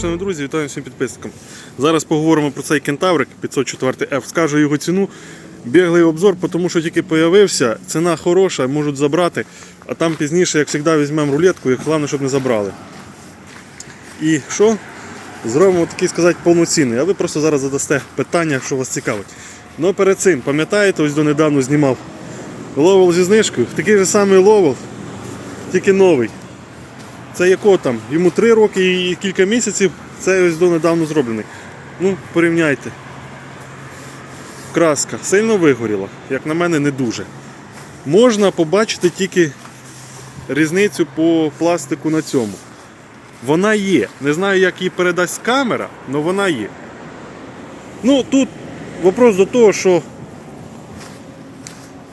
шановні друзі, вітаю всім підписникам. Зараз поговоримо про цей кентаврик 504F. Скажу його ціну. Біглий обзор, тому що тільки з'явився, ціна хороша, можуть забрати, а там пізніше, як завжди, візьмемо рулетку, і головне, щоб не забрали. І що? Зробимо такий сказати повноцінний, а ви просто зараз задасте питання, що вас цікавить. Ну перед цим, пам'ятаєте, ось донедавно знімав ловел зі знижкою, такий же самий ловел, тільки новий. Це якого там? Йому 3 роки і кілька місяців, це ось донедавно зроблений. Ну, порівняйте. Краска сильно вигоріла, як на мене, не дуже. Можна побачити тільки різницю по пластику на цьому. Вона є. Не знаю, як її передасть камера, але вона є. Ну, тут вопрос до того, що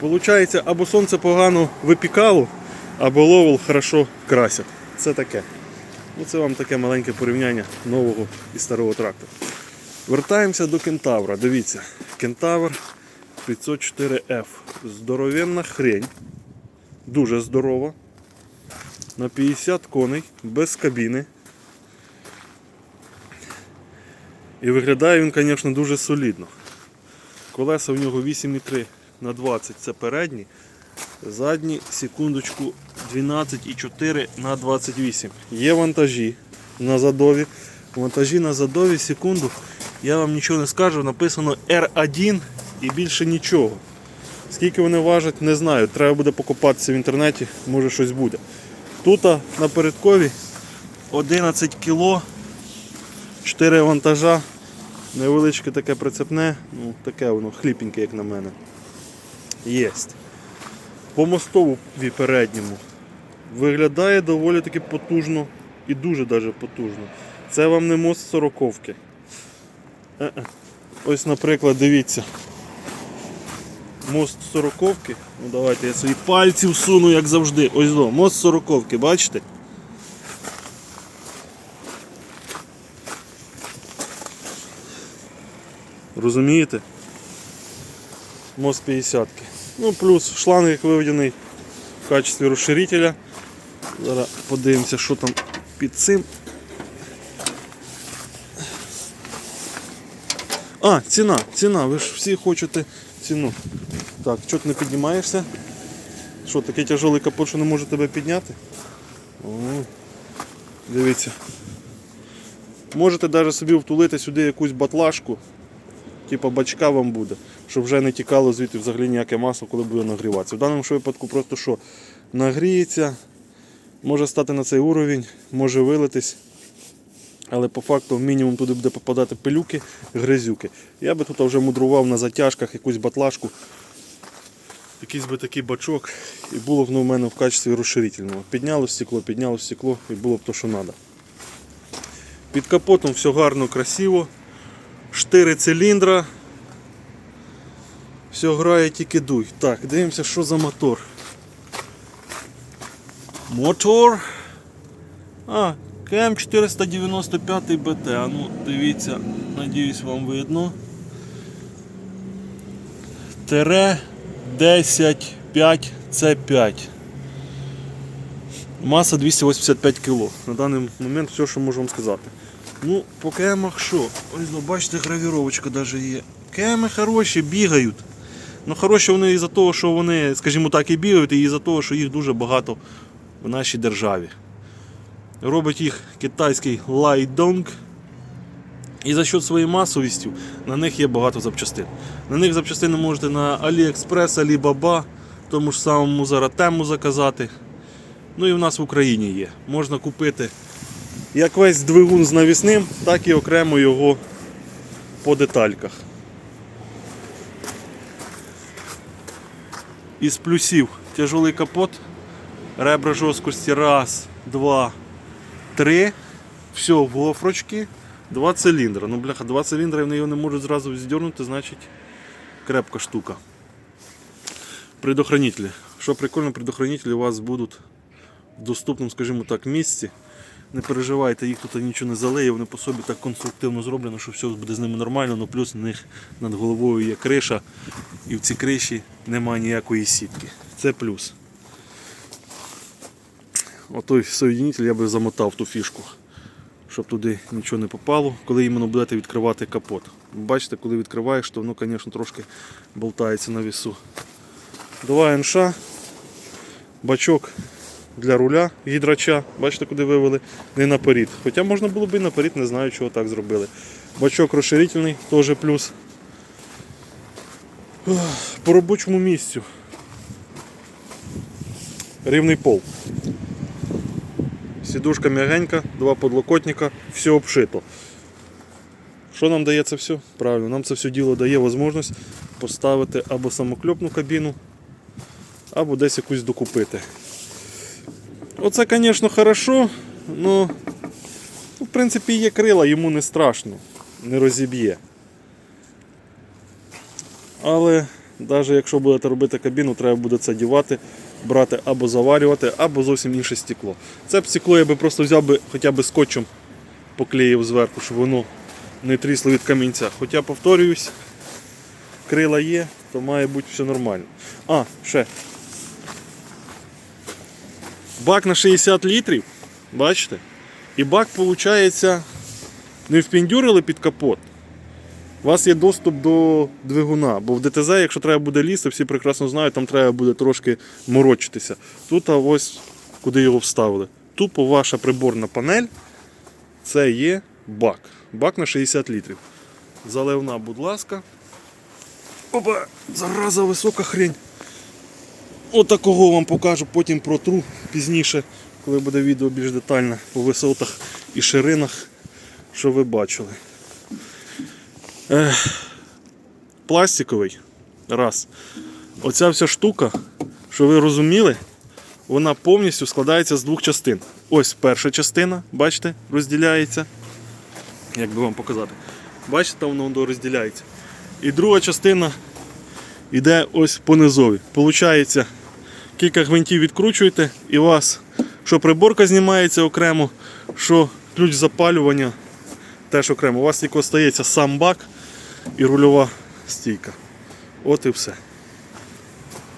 Получається, або сонце погано випікало, або ловол хорошо красять. Це таке. Ну, це вам таке маленьке порівняння нового і старого трактора. Вертаємося до кентавра. Дивіться, кентавр 504F. Здоровенна хрень. Дуже здорова. На 50 коней, без кабіни. І виглядає він, звісно, дуже солідно. Колеса в нього 8,3 на 20 це передні. Задні, секундочку, 12,4 на 28. Є вантажі на задові. Вантажі на задові, секунду. Я вам нічого не скажу, написано R1 і більше нічого. Скільки вони важать, не знаю. Треба буде покопатися в інтернеті, може щось буде. Тут на передкові 11 кг, 4 вантажа, невеличке таке прицепне, ну таке воно хліпеньке, як на мене. Єсть. По мостову передньому виглядає доволі таки потужно і дуже даже потужно. Це вам не мост сороковки. Е-е. Ось, наприклад, дивіться. Мост сороковки. Ну давайте я свої пальці всуну, як завжди. Ось до, мост сороковки, бачите? Розумієте? Мост 50 -ки. Ну, плюс шланг як виведений в качестві розширителя. Зараз подивимося, що там під цим. А, ціна, ціна, ви ж всі хочете ціну. Так, чого ти не піднімаєшся? Що, такий тяжелий капот, що не може тебе підняти? О, дивіться. Можете навіть собі втулити сюди якусь батлашку, типу бачка вам буде, щоб вже не тікало звідти взагалі ніяке масло, коли буде нагріватися. В даному випадку просто що нагріється, може стати на цей уровень, може вилитись. Але по факту мінімум туди буде попадати пилюки, гризюки. Я би тут вже мудрував на затяжках якусь батлашку, якийсь би такий бачок, і було б ну, в мене в качестві розширительного. Підняло стекло, підняло стекло і було б то, що треба. Під капотом все гарно, красиво. Штири циліндра. Все грає тільки дуй. Так, дивимося, що за мотор. Мотор. А, КМ 495 БТ. А ну, дивіться, надіюсь, вам видно. Тере 105 С5. Маса 285 кг. На даний момент все, що можу вам сказати. Ну, по кемах що? Ось, ну, бачите, гравіровочка навіть є. Кеми хороші, бігають. Ну, хороші вони із-за того, що вони, скажімо так, і бігають, і із-за того, що їх дуже багато в нашій державі. Робить їх китайський Лайдонг. І за счет своєї масовістю на них є багато запчастин. На них запчастини можете на AliExpress, Alibaba, тому ж самому зараз тему заказати. Ну і в нас в Україні є. Можна купити як весь двигун з навісним, так і окремо його по детальках. Із плюсів тяжелий капот, ребра жорсткості раз, два, три. Все в гофрочки, два циліндра. Ну, бляха, два циліндра вони його не можуть зразу здернути, значить крепка штука. Предохранителі. Що прикольно, предохранителі у вас будуть в доступному, скажімо так, місці. Не переживайте, їх тут нічого не залиє, вони по собі так конструктивно зроблено, що все буде з ними нормально, ну плюс у них над головою є криша, і в цій криші немає ніякої сітки. Це плюс. Отой соєдинитель я би замотав ту фішку, щоб туди нічого не попало, коли іменно будете відкривати капот. Бачите, коли відкриваєш, то воно, звісно, трошки болтається на вісу. Два НШ, бачок для руля гідрача. Бачите, куди вивели? Не наперед. Хоча можна було б і наперед, не знаю, чого так зробили. Бачок розширительний, теж плюс. По робочому місцю. Рівний пол. Сідушка м'ягенька, два подлокотника, все обшито. Що нам дає це все? Правильно, нам це все діло дає можливість поставити або самокльопну кабіну, або десь якусь докупити. Оце, звісно, хорошо, але в принципі є крила, йому не страшно, не розіб'є. Але навіть якщо будете робити кабіну, треба буде це дівати, брати або заварювати, або зовсім інше стекло. Це б стекло я би просто взяв би хоча б скотчем поклеїв зверху, щоб воно не трісло від камінця. Хоча, повторююсь, крила є, то має бути все нормально. А, ще. Бак на 60 літрів, бачите? І бак, виходить, не впіндюрили під капот. У вас є доступ до двигуна, бо в ДТЗ, якщо треба буде лізти, всі прекрасно знають, там треба буде трошки морочитися. Тут а ось куди його вставили. Тупо ваша приборна панель це є бак. Бак на 60 літрів. Заливна, будь ласка. Опа, зараза, висока хрень. Отакого вам покажу, потім протру пізніше, коли буде відео більш детальне по висотах і ширинах, що ви бачили. Ех, пластиковий. Раз. Оця вся штука, що ви розуміли, вона повністю складається з двох частин. Ось перша частина, бачите, розділяється. Як би вам показати? Бачите, воно розділяється. І друга частина йде ось по низові. Получається, кілька гвинтів відкручуєте, і у вас що приборка знімається окремо, що ключ запалювання теж окремо. У вас тільки остається сам бак і рульова стійка. От і все.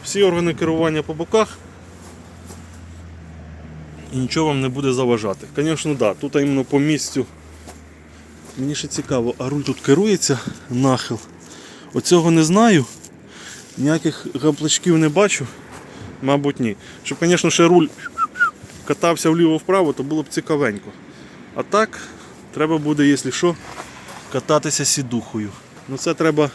Всі органи керування по боках. І нічого вам не буде заважати. Звісно, да, тут іменно по місцю. Мені ще цікаво, а руль тут керується нахил. Оцього не знаю. Ніяких гаплачків не бачу. Мабуть, ні. Щоб, звісно, ще руль катався вліво-вправо, то було б цікавенько. А так, треба буде, якщо що, кататися сідухою. Ну це треба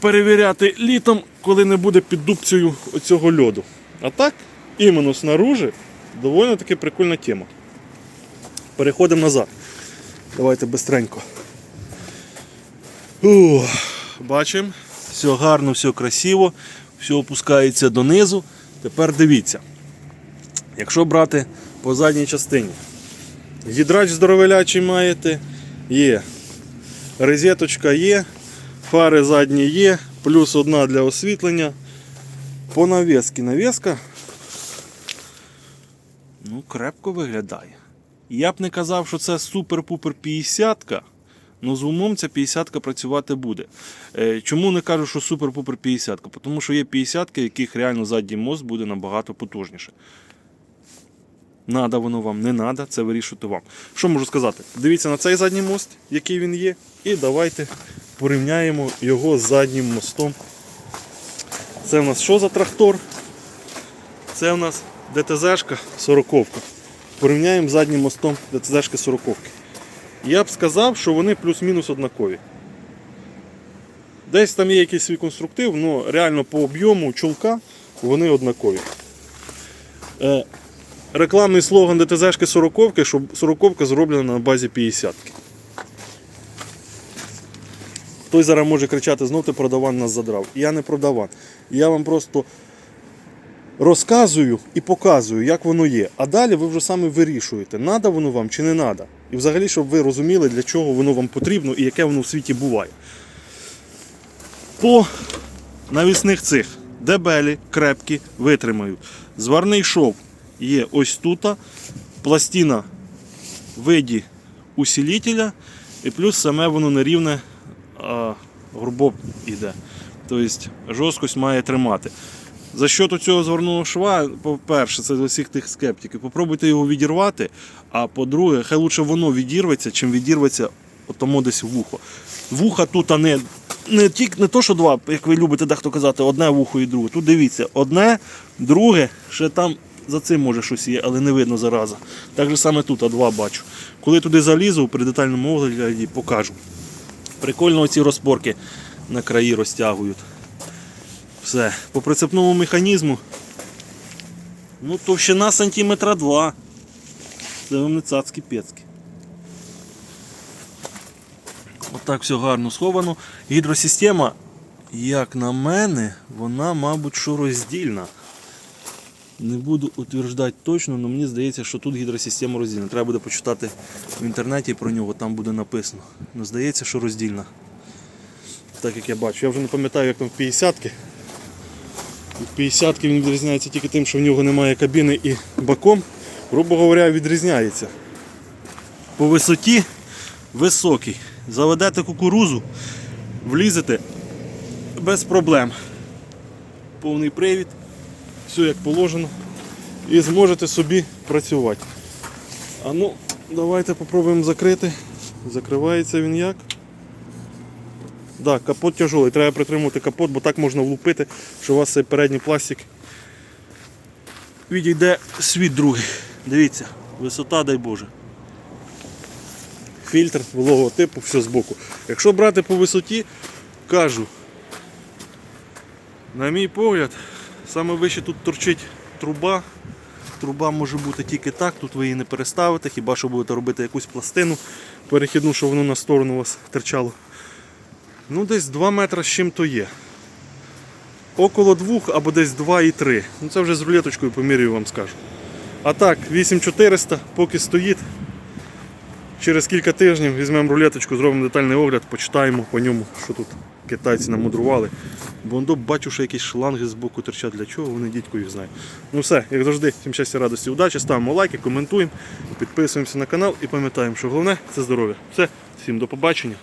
перевіряти літом, коли не буде під дубцею оцього льоду. А так, іменно снаружи, доволі таки прикольна тема. Переходимо назад. Давайте бистренько. Бачимо, все гарно, все красиво, все опускається донизу. Тепер дивіться. Якщо брати по задній частині, гідрач здоровелячий маєте, є. Розеточка є, фари задні є, плюс одна для освітлення. По навіски навіска ну, крепко виглядає. Я б не казав, що це супер-пупер 50-ка, але з умом ця 50-ка працювати буде. Е, Чому не кажу, що супер-пупер 50-ка? Тому що є 50-ки, яких реально задній мост буде набагато потужніше. Надо воно вам, не надо, це вирішуйте вам. Що можу сказати? Дивіться на цей задній мост, який він є, і давайте порівняємо його з заднім мостом. Це в нас що за трактор? Це в нас ДТЗ-шка 40 Порівняємо з заднім мостом ДТЗ-шки 40 Я б сказав, що вони плюс-мінус однакові. Десь там є якийсь свій конструктив, але реально по об'єму чулка вони однакові. Е, рекламний слоган ДТЗ-шки 40 що 40 зроблена на базі 50-ки. Хтось зараз може кричати, знов ти продаван нас задрав. Я не продаван. Я вам просто розказую і показую, як воно є. А далі ви вже саме вирішуєте, надо воно вам чи не надо. І взагалі, щоб ви розуміли, для чого воно вам потрібно і яке воно в світі буває. По навісних цих дебелі, крепкі, витримають. Зварний шов є ось тут. Пластина в виді усилителя, і плюс саме воно нерівне а, грубо йде. Тобто жорсткость має тримати. За що цього звернулого шва, по-перше, це до всіх тих скептиків. Попробуйте його відірвати, а по-друге, хай лучше воно відірветься, чим відірветься тому десь вухо. Вуха тут а не, не, тільки, не то, що два, як ви любите дехто казати, одне вухо і друге. Тут дивіться, одне, друге, ще там за цим може щось є, але не видно зараза. Так же саме тут, а два бачу. Коли туди залізу, при детальному огляді покажу. Прикольно ці розпорки на краї розтягують. Все. По прицепному механізму. Ну, товщина сантиметра 2. Це вам не цацькі пецькі. Отак все гарно сховано. Гідросистема, як на мене, вона, мабуть, що роздільна. Не буду утверждати точно, але мені здається, що тут гідросистема роздільна. Треба буде почитати в інтернеті про нього, там буде написано. Ну, здається, що роздільна. Так як я бачу. Я вже не пам'ятаю, як там в 50-ки. У 50-ки він відрізняється тільки тим, що в нього немає кабіни і баком, грубо говоря, відрізняється. По висоті високий. Заведете кукурузу, влізете без проблем. Повний привід, все як положено. І зможете собі працювати. А ну, давайте попробуємо закрити. Закривається він як? Да, капот тяжелий, треба притримувати капот, бо так можна влупити, що у вас цей передній пластик відійде світ другий. Дивіться, висота, дай Боже. Фільтр вологого типу, все збоку. Якщо брати по висоті, кажу, на мій погляд, саме вище тут торчить труба. Труба може бути тільки так, тут ви її не переставите, хіба що будете робити якусь пластину перехідну, щоб воно на сторону у вас терчало. Ну, десь 2 метри з чим то є. Около 2 або десь 2,3. Ну це вже з рулеточкою помірюю вам скажу. А так, 8400, поки стоїть. Через кілька тижнів візьмемо рулеточку, зробимо детальний огляд, почитаємо по ньому, що тут китайці намудрували. Бо воно бачу, що якісь шланги з боку терчать. Для чого вони дідько їх знає. Ну все, як завжди, всім щастя, радості, удачі, ставимо лайки, коментуємо, підписуємося на канал і пам'ятаємо, що головне це здоров'я. Все, всім до побачення.